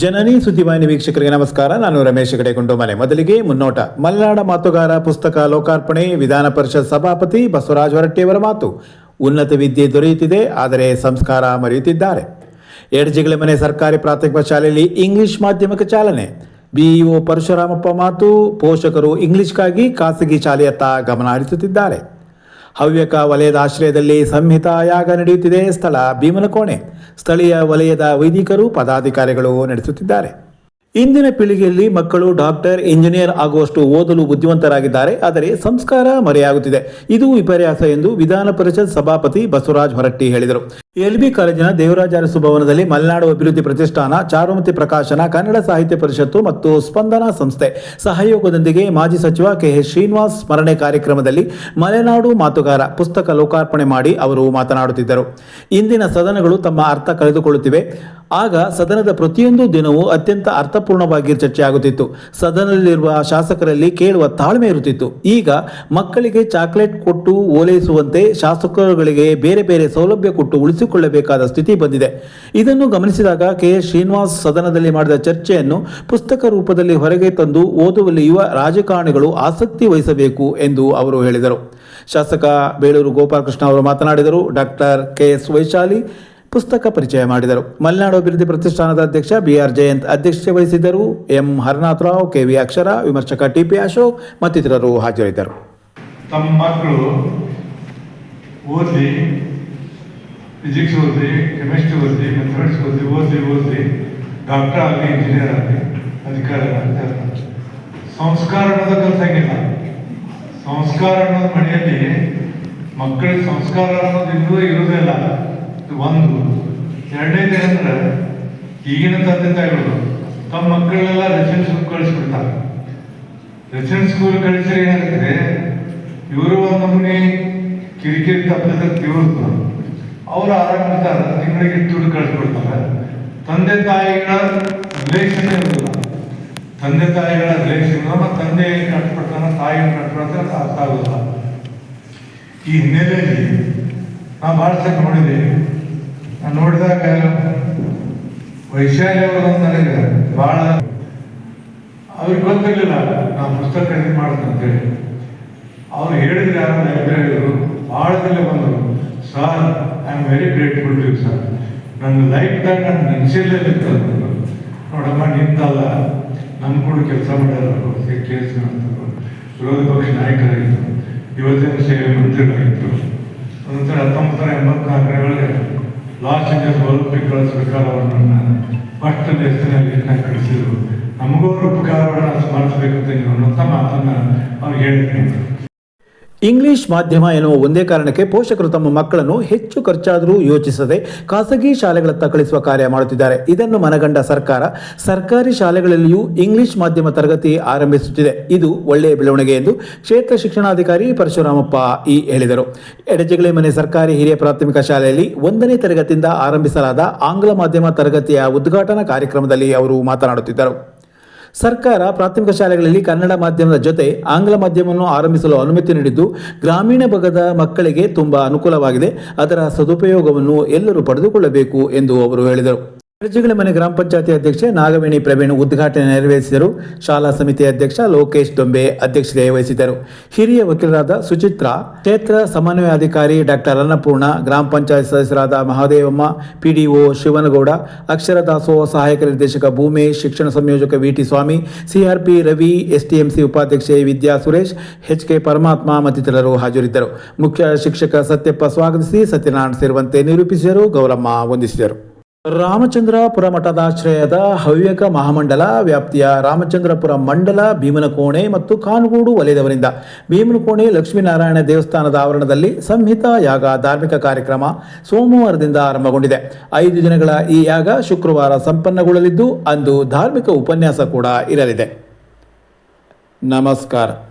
ಜನನಿ ಸುದ್ದಿವಾಹಿನಿ ವೀಕ್ಷಕರಿಗೆ ನಮಸ್ಕಾರ. ನಾನು ರಮೇಶ್ ಗಡೆಗೊಂಡು ಮನೆ ಮೊದಲಿಗೆ ಮುನ್ನೋಟ. ಮಲೆನಾಡ ಮಾತುಗಾರ, ಪುಸ್ತಕ ಲೋಕಾರ್ಪಣೆ, ವಿಧಾನ ಪರಿಷತ್ ಸಭಾಪತಿ ಬಸವರಾಜ ಹೊರಟ್ಟಿಯವರ ಮಾತು. ಉನ್ನತ ವಿದ್ಯೆ ದೊರೆಯುತ್ತಿದೆ, ಆದರೆ ಸಂಸ್ಕಾರ ಮರೆಯುತ್ತಿದ್ದಾರೆ. ಎಡಜಿಗಳ ಮನೆ ಸರ್ಕಾರಿ ಪ್ರಾಥಮಿಕ ಶಾಲೆಯಲ್ಲಿ ಇಂಗ್ಲಿಷ್ ಮಾಧ್ಯಮಕ್ಕೆ ಚಾಲನೆ. ಬಿಇಒ ಪರಶುರಾಮಪ್ಪ ಮಾತು, ಪೋಷಕರು ಇಂಗ್ಲಿಷ್ಗಾಗಿ ಖಾಸಗಿ ಶಾಲೆಯತ್ತ ಗಮನ ಹರಿಸುತ್ತಿದ್ದಾರೆ. ಹವ್ಯಕ ವಲಯದ ಆಶ್ರಯದಲ್ಲಿ ಸಂಹಿತಾ ಯಾಗ ನಡೆಯುತ್ತಿದೆ. ಸ್ಥಳ ಭೀಮನಕೋಣೆ ಸ್ಥಳೀಯ ವಲಯದ ವೈದಿಕರು, ಪದಾಧಿಕಾರಿಗಳು ನಡೆಸುತ್ತಿದ್ದಾರೆ. ಇಂದಿನ ಪೀಳಿಗೆಯಲ್ಲಿ ಮಕ್ಕಳು ಡಾಕ್ಟರ್, ಇಂಜಿನಿಯರ್ ಆಗುವಷ್ಟು ಓದಲು ಬುದ್ಧಿವಂತರಾಗಿದ್ದಾರೆ. ಆದರೆ ಸಂಸ್ಕಾರ ಮರೆಯಾಗುತ್ತಿದೆ. ಇದು ವಿಪರ್ಯಾಸ ಎಂದು ವಿಧಾನ ಪರಿಷತ್ ಸಭಾಪತಿ ಬಸವರಾಜ್ ಹೊರಟ್ಟಿ ಹೇಳಿದರು. ಎಲ್ಬಿ ಕಾಲೇಜಿನ ದೇವರಾಜ ಅರಸು ಭವನದಲ್ಲಿ ಮಲೆನಾಡು ಅಭಿವೃದ್ಧಿ ಪ್ರತಿಷ್ಠಾನ, ಚಾರುಮತಿ ಪ್ರಕಾಶನ, ಕನ್ನಡ ಸಾಹಿತ್ಯ ಪರಿಷತ್ತು ಮತ್ತು ಸ್ಪಂದನಾ ಸಂಸ್ಥೆ. ಸಹಯೋಗದೊಂದಿಗೆ ಮಾಜಿ ಸಚಿವ ಕೆ ಎಸ್ ಶ್ರೀನಿವಾಸ್ ಸ್ಮರಣೆ ಕಾರ್ಯಕ್ರಮದಲ್ಲಿ ಮಲೆನಾಡು ಮಾತುಗಾರ ಪುಸ್ತಕ ಲೋಕಾರ್ಪಣೆ ಮಾಡಿ ಅವರು ಮಾತನಾಡುತ್ತಿದ್ದರು. ಇಂದಿನ ಸದನಗಳು ತಮ್ಮ ಅರ್ಥ ಕಳೆದುಕೊಳ್ಳುತ್ತಿವೆ. ಆಗ ಸದನದ ಪ್ರತಿಯೊಂದು ದಿನವೂ ಅತ್ಯಂತ ಅರ್ಥಪೂರ್ಣವಾಗಿ ಚರ್ಚೆಯಾಗುತ್ತಿತ್ತು. ಸದನದಲ್ಲಿರುವ ಶಾಸಕರಲ್ಲಿ ಕೇಳುವ ತಾಳ್ಮೆ ಇರುತ್ತಿತ್ತು. ಈಗ ಮಕ್ಕಳಿಗೆ ಚಾಕ್ಲೇಟ್ ಕೊಟ್ಟು ಓಲೈಸುವಂತೆ ಶಾಸಕರುಗಳಿಗೆ ಬೇರೆ ಬೇರೆ ಸೌಲಭ್ಯ ಕೊಟ್ಟು ಉಳಿಸಿಕೊಳ್ಳಬೇಕಾದ ಸ್ಥಿತಿ ಬಂದಿದೆ. ಇದನ್ನು ಗಮನಿಸಿದಾಗ ಕೆ. ಶ್ರೀನಿವಾಸ್ ಸದನದಲ್ಲಿ ಮಾಡಿದ ಚರ್ಚೆಯನ್ನು ಪುಸ್ತಕ ರೂಪದಲ್ಲಿ ಹೊರಗೆ ತಂದು ಓದುವಲ್ಲಿ ಯುವ ರಾಜಕಾರಣಿಗಳು ಆಸಕ್ತಿ ವಹಿಸಬೇಕು ಎಂದು ಅವರು ಹೇಳಿದರು. ಶಾಸಕ ಬೇಳೂರು ಗೋಪಾಲಕೃಷ್ಣ ಅವರು ಮಾತನಾಡಿದರು. Doctor K. ಎಸ್. ವೈಶಾಲಿ ಪುಸ್ತಕ ಪರಿಚಯ ಮಾಡಿದರು. ಮಲೆನಾಡು ಅಭಿವೃದ್ಧಿ ಪ್ರತಿಷ್ಠಾನದ ಅಧ್ಯಕ್ಷ ಬಿಆರ್ ಜಯಂತ್ ಅಧ್ಯಕ್ಷತೆ ವಹಿಸಿದ್ದರು. M. Harnath Rao K. V. Akshara, ವಿಮರ್ಶಕ ಟಿ. ಪಿ. ಅಶೋಕ್ ಮತ್ತಿತರರು ಹಾಜರಿದ್ದರು. ತಮ್ಮ ಮಕ್ಕಳು ಓದಿ ಫಿಸಿಕ್ಸ್ ಓದಿ ಕೆಮಿಸ್ಟ್ರಿ ಓದಿ ಮೆಥಮೆಟಿಕ್ಸ್ ಓದಿ ಓದಿ ಓದಿ ಡಾಕ್ಟರ್ ಆಗಲಿ ಇಂಜಿನಿಯರ್ ಆಗಲಿ ಅಧಿಕಾರಿ ಸಂಸ್ಕಾರ ಅನ್ನೋದು ಕಲ್ತಾಗಿಲ್ಲ. ಸಂಸ್ಕಾರ ಅನ್ನೋದು ಮನೆಯಲ್ಲಿ ಮಕ್ಕಳಿಗೆ ಸಂಸ್ಕಾರ ಅನ್ನೋದು ಇನ್ನೂ ಇರುವುದಿಲ್ಲ ಇದು ಒಂದು. ಎರಡನೇದು ಏನಂದ್ರೆ, ಈಗಿನ ತಂದೆ ತಾಯಿಗಳು ತಮ್ಮ ಮಕ್ಕಳೆಲ್ಲ ರೆಸಿಡೆನ್ಸ್ ಕಳಿಸ್ಬಿಡ್ತಾರೆ. ರೆಸಿಡೆನ್ಸ್ ಸ್ಕೂಲ್ ಕಳಿಸಿದ್ರೆ ಏನಾಗುತ್ತೆ? ಇವರು ಒಂದು ನಮೂನಿ ಕಿರಿಕಿರಿ ತಪ್ಪದ ಇವ್ರದ್ದು ಅವ್ರು ಆರಾಮಿರ್ತಾರೆ ತಿಂಗಳಿಗೆ ದುಡ್ಡು ಕಳಿಸ್ಬಿಡ್ತಾರೆ. ತಂದೆ ತಾಯಿಗಳ ರಿಲೇಷನ್ ಇರೋದಿಲ್ಲ ತಂದೆ ತಾಯಿಗಳ ರಿಲೇಷನ್ ಮತ್ತು ತಂದೆ ಏನು ಕಷ್ಟಪಡ್ತಾನೆ ತಾಯಿ ಕಟ್ಬಿಡ್ತಾರೆ ಅರ್ಥ ಆಗೋದಿಲ್ಲ ಈ ಹಿನ್ನೆಲೆಯಲ್ಲಿ ನಾವು ಭಾಳ ಸಲ ನೋಡಿದ್ದೇವೆ ನಾನು ನೋಡಿದಾಗ ವೈಶಾಲಿ ಅವರು ನನಗೆ ಭಾಳ ಅವ್ರಿಗೆ ಗೊತ್ತಿರಲಿಲ್ಲ, ನಾನು ಪುಸ್ತಕ ಖರೀದಿ ಮಾಡ್ತೀನಿ ಅಂತೇಳಿ ಅವ್ರು ಹೇಳಿದ್ರೆ ಯಾರು ಲೈಬ್ರರಿಯವರು ಭಾಳದಲ್ಲೇ ಬಂದರು. Sir I am very grateful to sir ನನ್ನ ಲೈಫ್ದಾಗ ನಾನು ನೆನ್ಸಿಲ್ಲೇ ನೋಡಮ್ಮ, ನಿಂತಲ್ಲ ನಮ್ಮ ಕೂಡ ಕೆಲಸ ಮಾಡ್ಯಾರ ಕೇಸ್ ವಿರೋಧ ಪಕ್ಷ ನಾಯಕರಾಗಿದ್ದರು ಯುವಜನ ಸೇವೆ ಮಂತ್ರಿಗಳಾಗಿದ್ದರು ನಂತರ ಹತ್ತೊಂಬತ್ತು ನೂರ ಎಂಬತ್ನಾಲ್ಕರೊಳಗೆ ಲಾಸ್ ಏಂಜಲ್ಸ್ ಒಲಿಂಪಿಕ್ಗಳ ಸರ್ಕಾರವನ್ನು ಫಸ್ಟ್ ಹೆಸರಿನಲ್ಲಿ ಕಳಿಸಿದ್ರು. ನಮಗೂ ಅವ್ರ ಉಪಕಾರವನ್ನು ಸ್ಮರಿಸಬೇಕು ಅಂತ ಅನ್ನೋಂಥ ಮಾತನ್ನು ಅವ್ರು ಹೇಳಿದ್ರು. ಇಂಗ್ಲಿಷ್ ಮಾಧ್ಯಮ ಎನ್ನುವ ಒಂದೇ ಕಾರಣಕ್ಕೆ ಪೋಷಕರು ತಮ್ಮ ಮಕ್ಕಳನ್ನು ಹೆಚ್ಚು ಖರ್ಚಾದರೂ ಯೋಚಿಸದೆ ಖಾಸಗಿ ಶಾಲೆಗಳತ್ತ ಕಳಿಸುವ ಕಾರ್ಯ ಮಾಡುತ್ತಿದ್ದಾರೆ. ಇದನ್ನು ಮನಗಂಡ ಸರ್ಕಾರ, ಸರ್ಕಾರಿ ಶಾಲೆಗಳಲ್ಲಿಯೂ ಇಂಗ್ಲಿಷ್ ಮಾಧ್ಯಮ ತರಗತಿ ಆರಂಭಿಸುತ್ತಿದೆ. ಇದು ಒಳ್ಳೆಯ ಬೆಳವಣಿಗೆ ಎಂದು ಕ್ಷೇತ್ರ ಶಿಕ್ಷಣಾಧಿಕಾರಿ ಪರಶುರಾಮಪ್ಪ ಈ ಹೇಳಿದರು. ಎಡಜಗಳಿ ಮನೆ ಸರ್ಕಾರಿ ಹಿರಿಯ ಪ್ರಾಥಮಿಕ ಶಾಲೆಯಲ್ಲಿ ಒಂದನೇ ತರಗತಿಯಿಂದ ಆರಂಭಿಸಲಾದ ಆಂಗ್ಲ ಮಾಧ್ಯಮ ತರಗತಿಯ ಉದ್ಘಾಟನಾ ಕಾರ್ಯಕ್ರಮದಲ್ಲಿ ಅವರು ಮಾತನಾಡುತ್ತಿದ್ದರು. ಸರ್ಕಾರ ಪ್ರಾಥಮಿಕ ಶಾಲೆಗಳಲ್ಲಿ ಕನ್ನಡ ಮಾಧ್ಯಮದ ಜೊತೆ ಆಂಗ್ಲ ಮಾಧ್ಯಮವನ್ನು ಆರಂಭಿಸಲು ಅನುಮತಿ ನೀಡಿದ್ದು, ಗ್ರಾಮೀಣ ಭಾಗದ ಮಕ್ಕಳಿಗೆ ತುಂಬಾ ಅನುಕೂಲವಾಗಿದೆ. ಅದರ ಸದುಪಯೋಗವನ್ನು ಎಲ್ಲರೂ ಪಡೆದುಕೊಳ್ಳಬೇಕು ಎಂದು ಅವರು ಹೇಳಿದರು. ಅರ್ಜಿಗಳ ಮನೆ ಗ್ರಾಮ ಪಂಚಾಯತಿ ಅಧ್ಯಕ್ಷೆ ನಾಗವೇಣಿ ಪ್ರವೀಣ್ ಉದ್ಘಾಟನೆ ನೆರವೇರಿಸಿದರು. ಶಾಲಾ ಸಮಿತಿ ಅಧ್ಯಕ್ಷ ಲೋಕೇಶ್ ದೊಂಬೆ ಅಧ್ಯಕ್ಷತೆ ವಹಿಸಿದರು ಹಿರಿಯ ವಕೀಲರಾದ ಸುಚಿತ್ರಾ, ಕ್ಷೇತ್ರ ಸಮನ್ವಯ ಅಧಿಕಾರಿ ಡಾಕ್ಟರ್ ಅನ್ನಪೂರ್ಣ ಗ್ರಾಮ ಪಂಚಾಯತ್ ಸದಸ್ಯರಾದ ಮಹಾದೇವಮ್ಮ, ಪಿಡಿಒ ಶಿವನಗೌಡ, ಅಕ್ಷರ ದಾಸೋಹ ಸಹಾಯಕ ನಿರ್ದೇಶಕ ಭೂಮೇಶ್, ಶಿಕ್ಷಣ ಸಂಯೋಜಕ VT Swamy, CRP Ravi, SDMC ಉಪಾಧ್ಯಕ್ಷೆ ವಿದ್ಯಾ ಸುರೇಶ್ ಎಚ್ ಕೆ ಪರಮಾತ್ಮ ಮತ್ತಿತರರು ಹಾಜರಿದ್ದರು. ಮುಖ್ಯ ಶಿಕ್ಷಕ ಸತ್ಯಪ್ಪ ಸ್ವಾಗತಿಸಿ ಸತ್ಯನಾರಾಯಣ ಸೇರುವಂತೆ ನಿರೂಪಿಸಿದರು, ಗೌರಮ್ಮ ವಂದಿಸಿದರು. ರಾಮಚಂದ್ರಪುರ ಮಠದಾಶ್ರಯದ ಹವ್ಯಕ ಮಹಾಮಂಡಲ ವ್ಯಾಪ್ತಿಯ ರಾಮಚಂದ್ರಪುರ ಮಂಡಲ ಭೀಮನಕೋಣೆ ಮತ್ತು ಕಾನುಗೂಡು ವಲಯದವರಿಂದ ಭೀಮನಕೋಣೆ ಲಕ್ಷ್ಮೀನಾರಾಯಣ ದೇವಸ್ಥಾನದ ಆವರಣದಲ್ಲಿ ಸಂಹಿತಾ ಯಾಗ ಧಾರ್ಮಿಕ ಕಾರ್ಯಕ್ರಮ ಸೋಮವಾರದಿಂದ ಆರಂಭಗೊಂಡಿದೆ. ಐದು ದಿನಗಳ ಈ ಯಾಗ ಶುಕ್ರವಾರ ಸಂಪನ್ನಗೊಳ್ಳಲಿದ್ದು ಅಂದು ಧಾರ್ಮಿಕ ಉಪನ್ಯಾಸ ಕೂಡ ಇರಲಿದೆ. ನಮಸ್ಕಾರ.